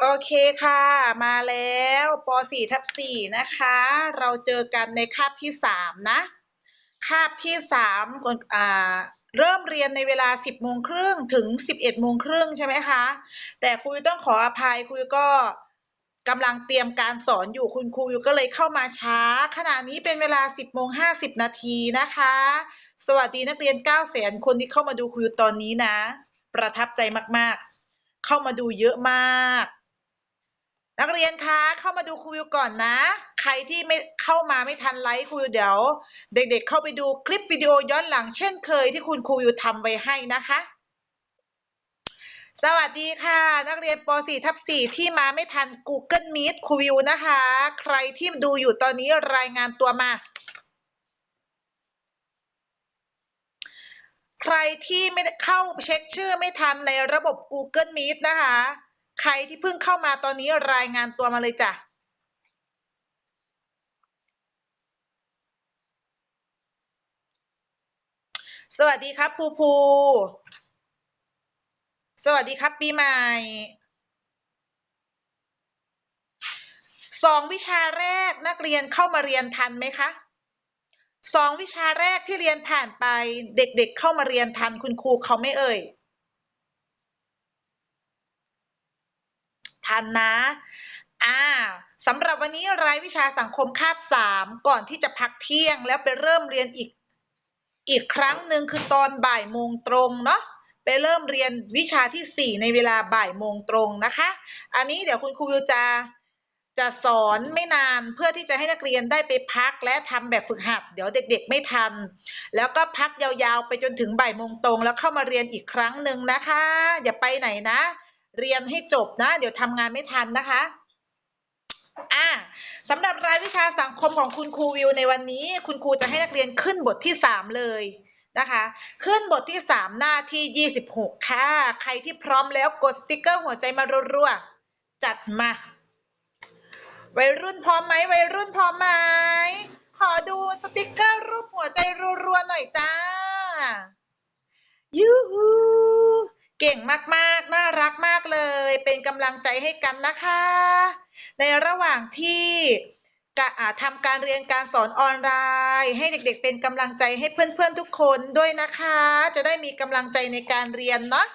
โอเคค่ะ มาแล้วป .4 ทับ4นะคะ เราเจอกันในคาบที่ 3 นะ คาบที่3อ่าเริ่มเรียนในเวลา 10โมงครึ่งถึง 11โมงครึ่งใช่ไหมคะ แต่ครูต้องขออภัยครูก็กำลังเตรียมการสอนอยู่คุณครูก็เลยเข้ามาช้า ขณะนี้เป็นเวลา 10โมง50 นาทีนะคะ สวัสดีนักเรียน9 0 0 0 0คนที่เข้ามาดูครูตอนนี้นะ ประทับใจมากๆ เข้ามาดูเยอะมาก นักเรียนคะเข้ามาดูครูวิวก่อนนะ ใครที่ไม่เข้ามาไม่ทันไลฟ์ครูวิวเดี๋ยว เด็กๆ เข้าไปดูคลิปวิดีโอย้อนหลังเช่นเคยที่คุณครูวิวทำไว้ให้นะคะ สวัสดีค่ะ นักเรียนป .4 ทับ4ที่มาไม่ทัน Google Meet ครูวิวนะคะ ใครที่ดูอยู่ตอนนี้รายงานตัวมาใครที่ไม่เข้าเช็คชื่อไม่ทันในระบบ Google Meet นะคะ ใครที่เพิ่งเข้ามาตอนนี้รายงานตัวมาเลยจ้ะสวัสดีครับภูภู สวัสดีครับปีใหม่ สองวิชาแรกนักเรียนเข้ามาเรียนทันไหมคะ สองวิชาแรกที่เรียนผ่านไปเด็กๆเเข้ามาเรียนทันคุณครูเขาไม่เอ่ย ทันนะอ่าสำหรับวันนี้รายวิชาสังคมคาบสามก่อนที่จะพักเที่ยงแล้วไปเริ่มเรียนอีกอีกครั้งหนึ่งคือตอนบ่ายโมงตรงเนาะไปเริ่มเรียนวิชาที่ 4 ในเวลาบ่ายโมงตรงนะคะ อันนี้เดี๋ยวคุณครูวิวจะจะสอนไม่นานเพื่อที่จะให้นักเรียนได้ไปพักและทำแบบฝึกหัด เดี๋ยวเด็กๆไม่ทัน แล้วก็พักยาวๆไปจนถึงบ่ายโมงตรง แล้วเข้ามาเรียนอีกครั้งหนึ่งนะคะ อย่าไปไหนนะ เรียนให้จบนะ เดี๋ยวทำงานไม่ทันนะคะอ่าสำหรับรายวิชาสังคมของคุณครูวิวในวันนี้ คุณครูจะให้นักเรียนขึ้นบทที่ 3 เลยนะคะ ขึ้นบทที่ 3 หน้าที่ 26 ค่ะ ใครที่พร้อมแล้วกดสติกเกอร์หัวใจมารัวๆจัดมาวัยรุ่นพร้อมไหมวัยรุ่นพร้อมไหมขอดูสติกเกอร์รูปหัวใจรัวๆหน่อยจ้ายูฮู เก่งมากๆ น่ารักมากเลย เป็นกำลังใจให้กันนะคะ ในระหว่างที่กะทำการเรียนการสอนออนไลน์ ให้เด็กๆ เป็นกำลังใจให้เพื่อนๆ ทุกคนด้วยนะคะ จะได้มีกำลังใจในการเรียนเนาะ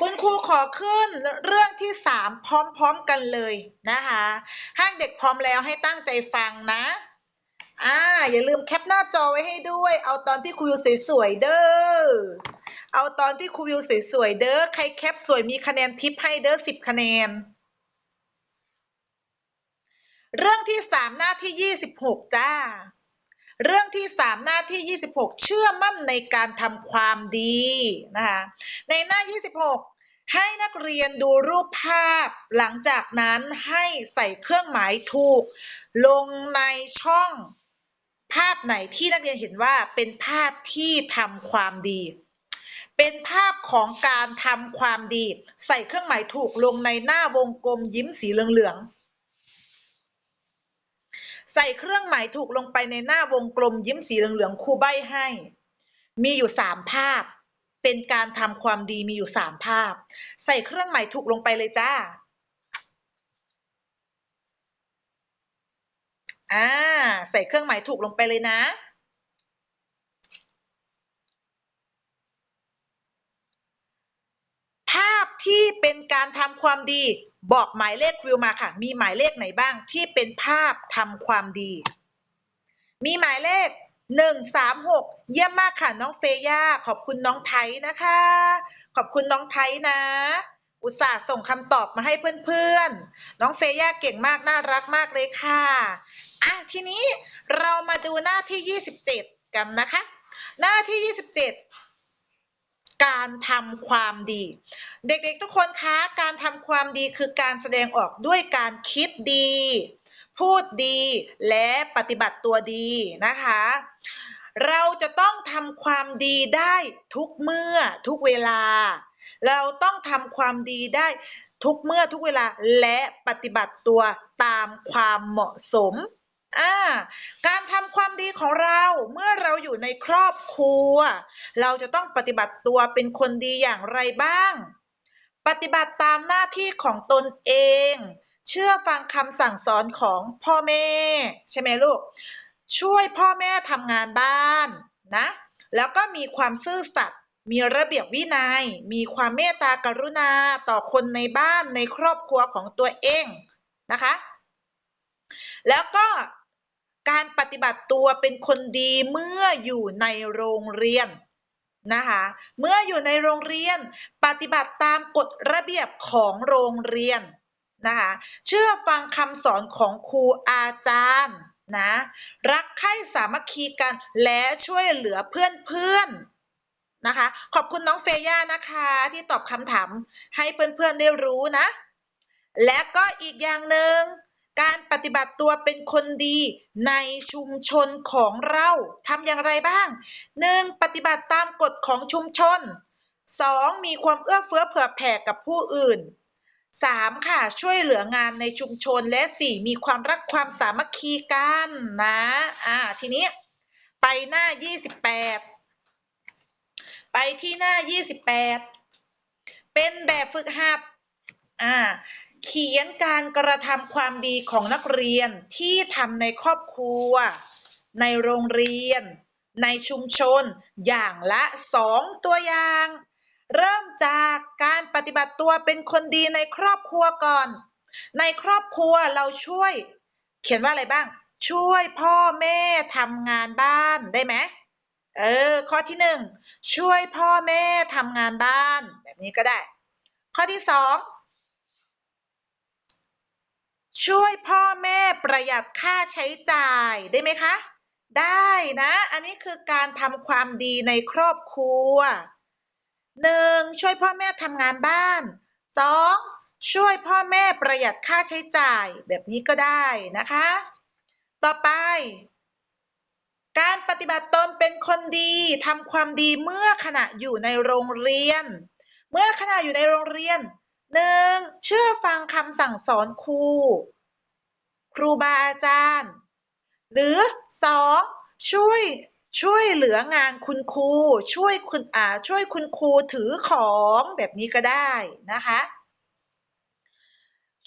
คุณครูขอขึ้นเรื่องที่สามพร้อมๆ กันเลยนะคะหากเด็กพร้อมแล้วให้ตั้งใจฟังนะ อ่าอย่าลืมแคปหน้าจอไว้ให้ด้วย เอาตอนที่ครูวิวสวยๆเด้อเอาตอนที่ครูวิวสวยๆเด้อใครแคปสวยมีคะแนนทิปให้เด้อสิบคะแนน เรื่องที่สามหน้าที่ยี่สิบหกจ้า เรื่องที่สามหน้าที่ยี่สิบหกเชื่อมั่นในการทำความดีนะคะในหน้ายี่สิบหกให้นักเรียนดูรูปภาพ หลังจากนั้นให้ใส่เครื่องหมายถูก ลงในช่อง ภาพไหนที่นักเรียนเห็นว่าเป็นภาพที่ทำความดี เป็นภาพของการทำความดี ใส่เครื่องหมายถูกลงในหน้าวงกลมยิ้มสีเหลืองๆ ใส่เครื่องหมายถูกลงไปในหน้าวงกลมยิ้มสีเหลืองๆ ครูใบให้ มีอยู่สามภาพ เป็นการทำความดีมีอยู่สามภาพ ใส่เครื่องหมายถูกลงไปเลยจ้า อ่า ใส่เครื่องหมายถูกลงไปเลยนะ ภาพที่เป็นการทำความดีบอกหมายเลขวิวมาค่ะ มีหมายเลขไหนบ้างที่เป็นภาพทำความดี มีหมายเลขหนึ่งสามหกเยี่ยมมากค่ะ น้องเฟย่า ขอบคุณน้องไทยนะคะ ขอบคุณน้องไทยนะ อุตส่าห์ส่งคำตอบมาให้เพื่อนๆ น้องเฟย่าเก่งมากน่ารักมากเลยค่ะ อะทีนี้เรามาดูหน้าที่ 27 กันนะคะ หน้าที่ 27 การทำความดี เด็กๆทุกคนคะการทำความดีคือการแสดงออกด้วยการคิดดี พูดดีและปฏิบัติตัวดีนะคะ เราจะต้องทำความดีได้ทุกเมื่อทุกเวลา เราต้องทำความดีได้ทุกเมื่อทุกเวลาและปฏิบัติตัวตามความเหมาะสมอ่าการทำความดีของเราเมื่อเราอยู่ในครอบครัว เราจะต้องปฏิบัติตัวเป็นคนดีอย่างไรบ้าง ปฏิบัติตามหน้าที่ของตนเอง เชื่อฟังคำสั่งสอนของพ่อแม่ ใช่ไหมลูก ช่วยพ่อแม่ทำงานบ้านนะ แล้วก็มีความซื่อสัตย์ มีระเบียบวินัย มีความเมตตากรุณาต่อคนในบ้านในครอบครัวของตัวเองนะคะ แล้วก็การปฏิบัติตัวเป็นคนดีเมื่ออยู่ในโรงเรียนนะคะ เมื่ออยู่ในโรงเรียนปฏิบัติตามกฎระเบียบของโรงเรียนนะคะ เชื่อฟังคำสอนของครูอาจารย์นะ รักใคร่สามัคคีกันและช่วยเหลือเพื่อนๆ นะคะ ขอบคุณน้องเฟย่านะคะ ที่ตอบคำถามให้เพื่อนๆได้รู้นะ และก็อีกอย่างหนึ่งการปฏิบัติตัวเป็นคนดีในชุมชนของเราทำอย่างไรบ้าง 1. ปฏิบัติตามกฎของชุมชน 2. มีความเอื้อเฟื้อเผื่อแผ่กับผู้อื่น 3. ค่ะ ช่วยเหลืองานในชุมชนและ 4. มีความรักความสามัคคีกันนะ อ่า ทีนี้ไปหน้า 28 ไปที่หน้า 28 เป็นแบบฝึกหัดอ่าเขียนการกระทำความดีของนักเรียนที่ทำในครอบครัว ในโรงเรียน ในชุมชน อย่างละสองตัวอย่าง เริ่มจากการปฏิบัติตัวเป็นคนดีในครอบครัวก่อน ในครอบครัวเราช่วย เขียนว่าอะไรบ้าง ช่วยพ่อแม่ทำงานบ้านได้ไหม เออ ข้อที่หนึ่งช่วยพ่อแม่ทำงานบ้าน แบบนี้ก็ได้ ข้อที่สองช่วยพ่อแม่ประหยัดค่าใช้จ่ายได้ไหมคะ ได้นะ อันนี้คือการทำความดีในครอบครัวหนึ่งช่วยพ่อแม่ทำงานบ้านสองช่วยพ่อแม่ประหยัดค่าใช้จ่ายแบบนี้ก็ได้นะคะ ต่อไป การปฏิบัติตนเป็นคนดีทำความดีเมื่อขณะอยู่ในโรงเรียน เมื่อขณะอยู่ในโรงเรียนหนึ่งเชื่อฟังคำสั่งสอนครู ครูบาอาจารย์ หรือสองช่วยช่วยเหลืองานคุณครูช่วยคุณอ่าช่วยคุณครูถือของแบบนี้ก็ได้นะคะ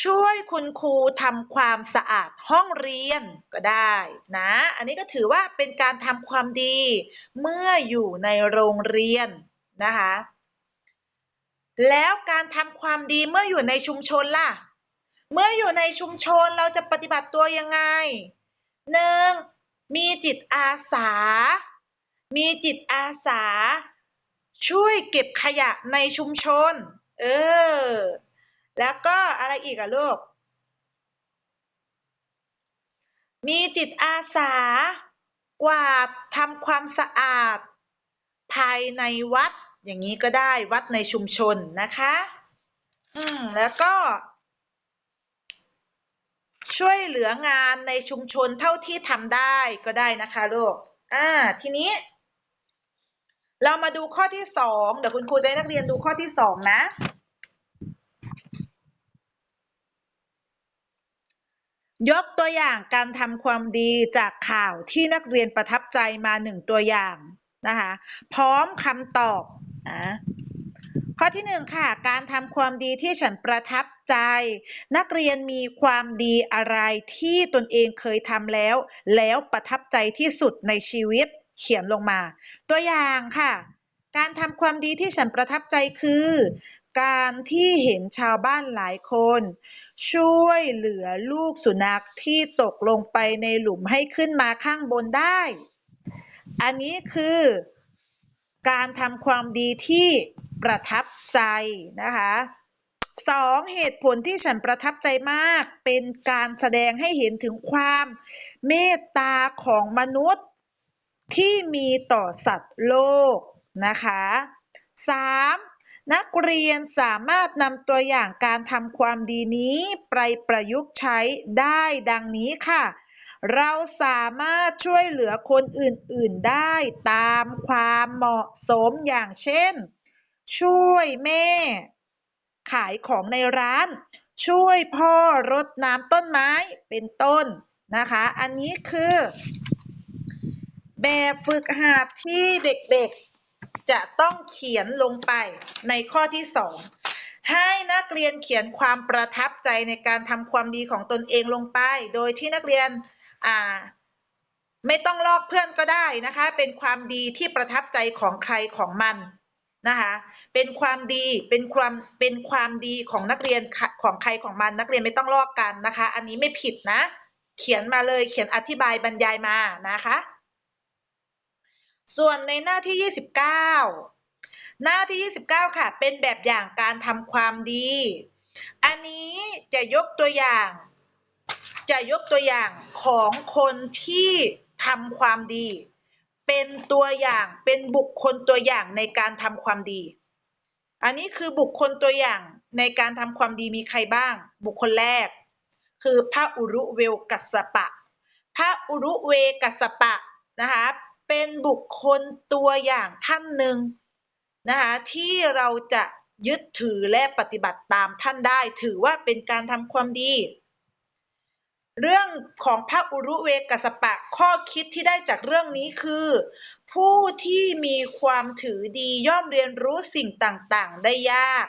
ช่วยคุณครูทำความสะอาดห้องเรียนก็ได้นะ อันนี้ก็ถือว่าเป็นการทำความดีเมื่ออยู่ในโรงเรียนนะคะ แล้วการทำความดีเมื่ออยู่ในชุมชนล่ะ เมื่ออยู่ในชุมชนเราจะปฏิบัติตัวยังไงหนึ่งมีจิตอาสา มีจิตอาสา ช่วยเก็บขยะในชุมชน เออ แล้วก็อะไรอีกอะลูก มีจิตอาสา กวาดทำความสะอาด ภายในวัด อย่างนี้ก็ได้วัดในชุมชนนะคะ อืม แล้วก็ ช่วยเหลืองานในชุมชนเท่าที่ทำได้ก็ได้นะคะลูก อ่า ทีนี้ เรามาดูข้อที่สองเดี๋ยวคุณครูจะให้นักเรียนดูข้อที่สองนะ ยกตัวอย่างการทำความดีจากข่าวที่นักเรียนประทับใจมาหนึ่งตัวอย่างนะคะพร้อมคำตอบอะข้อที่หนึ่งค่ะ การทำความดีที่ฉันประทับใจ นักเรียนมีความดีอะไรที่ตนเองเคยทำแล้ว แล้วประทับใจที่สุดในชีวิตเขียนลงมา ตัวอย่างค่ะ การทำความดีที่ฉันประทับใจคือ การที่เห็นชาวบ้านหลายคน ช่วยเหลือลูกสุนัขที่ตกลงไปในหลุมให้ขึ้นมาข้างบนได้ อันนี้คือการทำความดีที่ประทับใจนะคะสองเหตุผลที่ฉันประทับใจมาก เป็นการแสดงให้เห็นถึงความเมตตาของมนุษย์ที่มีต่อสัตว์โลกนะคะสาม นักเรียนสามารถนำตัวอย่างการทำความดีนี้ไปประยุกต์ใช้ได้ดังนี้ค่ะ เราสามารถช่วยเหลือคนอื่นๆได้ตามความเหมาะสมอย่างเช่น ช่วยแม่ ขายของในร้าน ช่วยพ่อรดน้ำต้นไม้เป็นต้นนะคะ อันนี้คือ แบบฝึกหัดที่เด็กๆ จะต้องเขียนลงไปในข้อที่สองให้นักเรียนเขียนความประทับใจในการทำความดีของตนเองลงไป โดยที่นักเรียนอ่าไม่ต้องลอกเพื่อนก็ได้นะคะ เป็นความดีที่ประทับใจของใครของมันนะคะ เป็นความดี เป็นความเป็นความดีของนักเรียนของใครของมัน นักเรียนไม่ต้องลอกกันนะคะ อันนี้ไม่ผิดนะ เขียนมาเลย เขียนอธิบายบรรยายมานะคะ ส่วนในหน้าที่ 29 หน้าที่ 29 ค่ะ เป็นแบบอย่างการทำความดี อันนี้จะยกตัวอย่าง จะยกตัวอย่างของคนที่ทำความดี เป็นตัวอย่างเป็นบุคคลตัวอย่างในการทำความดี อันนี้คือบุคคลตัวอย่างในการทำความดีมีใครบ้าง บุคคลแรก คือพระอุรุเวกัสปะ พระอุรุเวกัสปะนะคะ เป็นบุคคลตัวอย่างท่านหนึ่งนะคะที่เราจะยึดถือและปฏิบัติตามท่านได้ ถือว่าเป็นการทำความดี เรื่องของพระอุรุเวกัสสปะข้อคิดที่ได้จากเรื่องนี้คือ ผู้ที่มีความถือดีย่อมเรียนรู้สิ่งต่างๆ ได้ยาก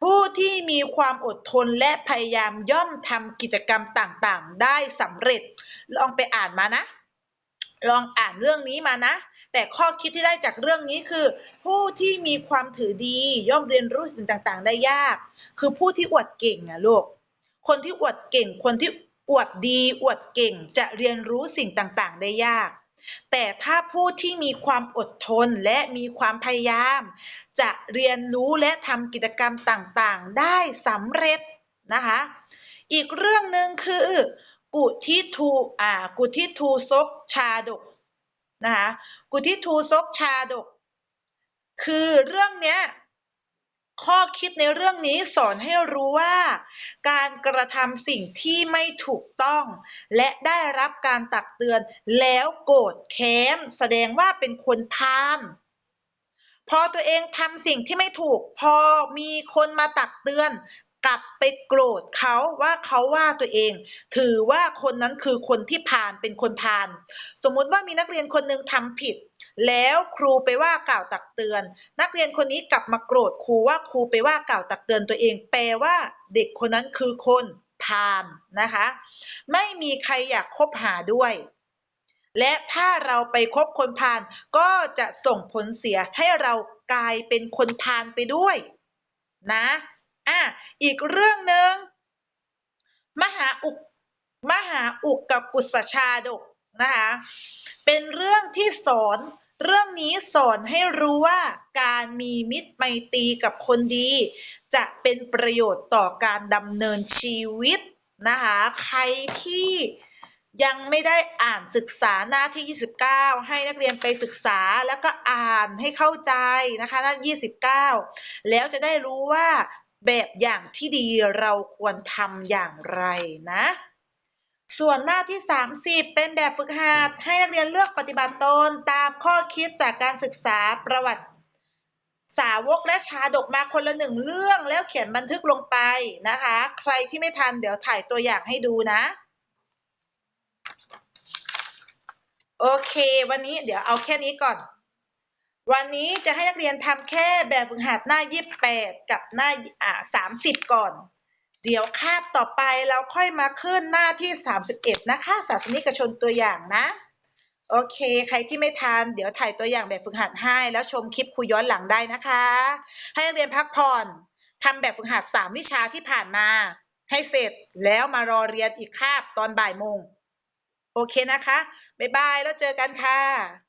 ผู้ที่มีความอดทนและพยายามย่อมทำกิจกรรมต่างๆ ได้สำเร็จ ลองไปอ่านมานะ ลองอ่านเรื่องนี้มานะ แต่ข้อคิดที่ได้จากเรื่องนี้คือ ผู้ที่มีความถือดีย่อมเรียนรู้สิ่งต่างๆ ได้ยาก คือผู้ที่อวดเก่งอะลูกคนที่อวดเก่ง คนที่อวดดีอวดเก่งจะเรียนรู้สิ่งต่างๆ ได้ยาก แต่ถ้าผู้ที่มีความอดทนและมีความพยายาม จะเรียนรู้และทำกิจกรรมต่างๆ ได้สำเร็จนะคะ อีกเรื่องหนึ่งคือ กุทิทูอ่ากุทิทูซกชาดกนะคะกุทิทูซกชาดก คือเรื่องเนี้ยข้อคิดในเรื่องนี้สอนให้รู้ว่า การกระทำสิ่งที่ไม่ถูกต้อง และได้รับการตักเตือนแล้วโกรธแค้นแสดงว่าเป็นคนพาลพอตัวเองทำสิ่งที่ไม่ถูก พอมีคนมาตักเตือน กลับไปโกรธเขาว่าเขาว่าตัวเอง ถือว่าคนนั้นคือคนที่พาลเป็นคนพาลสมมุติว่ามีนักเรียนคนหนึ่งทำผิด แล้วครูไปว่ากล่าวตักเตือน นักเรียนคนนี้กลับมาโกรธครูว่าครูไปว่ากล่าวตักเตือนตัวเอง แปลว่าเด็กคนนั้นคือคนพาลนะคะ ไม่มีใครอยากคบหาด้วย และถ้าเราไปคบคนพาลก็จะส่งผลเสียให้เรากลายเป็นคนพาลไปด้วยนะ อะอีกเรื่องหนึ่งมหาอุกมหาอุกกับกุศชาดกนะคะเป็นเรื่องที่สอนเรื่องนี้สอนให้รู้ว่าการมีมิตรไมตรีกับคนดี จะเป็นประโยชน์ต่อการดำเนินชีวิตนะคะใครที่ยังไม่ได้อ่านศึกษาหน้าที่ 29 ให้นักเรียนไปศึกษาแล้วก็อ่านให้เข้าใจนะคะหน้า 29 แล้วจะได้รู้ว่า แบบอย่างที่ดีเราควรทำอย่างไรนะ ส่วนหน้าที่ 30 เป็นแบบฝึกหัดให้นักเรียนเลือกปฏิบัติตนตามข้อคิดจากการศึกษาประวัติสาวกและชาดกมาคนละหนึ่งเรื่องแล้วเขียนบันทึกลงไปนะคะ ใครที่ไม่ทันเดี๋ยวถ่ายตัวอย่างให้ดูนะ โอเค วันนี้เดี๋ยวเอาแค่นี้ก่อน วันนี้จะให้นักเรียนทำแค่แบบฝึกหัดหน้า 28 กับหน้าอ่า30 ก่อน เดี๋ยวคาบต่อไปเราค่อยมาขึ้นหน้าที่ 31 นะคะ ศาสนิกชนตัวอย่างนะ โอเค ใครที่ไม่ทันเดี๋ยวถ่ายตัวอย่างแบบฝึกหัดให้ แล้วชมคลิปครูย้อนหลังได้นะคะ ให้นักเรียนพักผ่อนทำแบบฝึกหัด 3 วิชาที่ผ่านมา ให้เสร็จแล้วมารอเรียนอีกคาบตอนบ่ายโมง โอเคนะคะ บ๊ายบาย แล้วเจอกันค่ะ